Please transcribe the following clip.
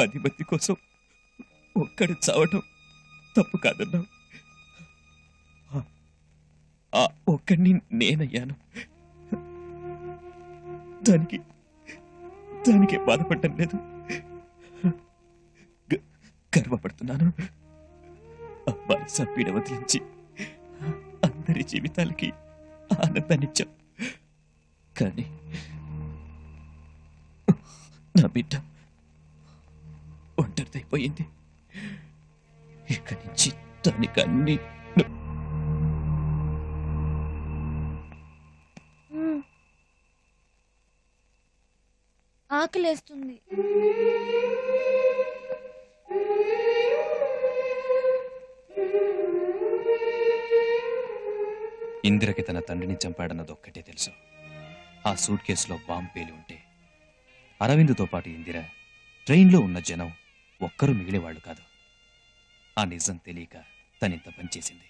పది మంది కోసం ఒక్కడు చావటం తప్పు కాదన్నావు. ఆ- ఒక్కడిని నేనయ్యాను. దానికి దానికి బాధపడటం లేదు. గర్వపడుతున్నాను. అబ్బాయి సబ్బీడ వదిలించి అందరి జీవితాలకి ఆనందాన్నిచ్చాం కానీ నా బిడ్డ ఒంటరిదైపోయింది ఇక నుంచి దానికి అన్ని. ఆకలేస్తుంది ఇందిరకి తన తండ్రిని చంపాడన్నది ఒక్కటే తెలుసు ఆ సూట్ కేసులో బాంబు పేలి ఉంటే అరవిందుతో పాటు ఇందిర ట్రైన్లో ఉన్న జనం ఒక్కరూ మిగిలేవాళ్ళు కాదు. ఆ నిజం తెలియక తనింత పనిచేసింది.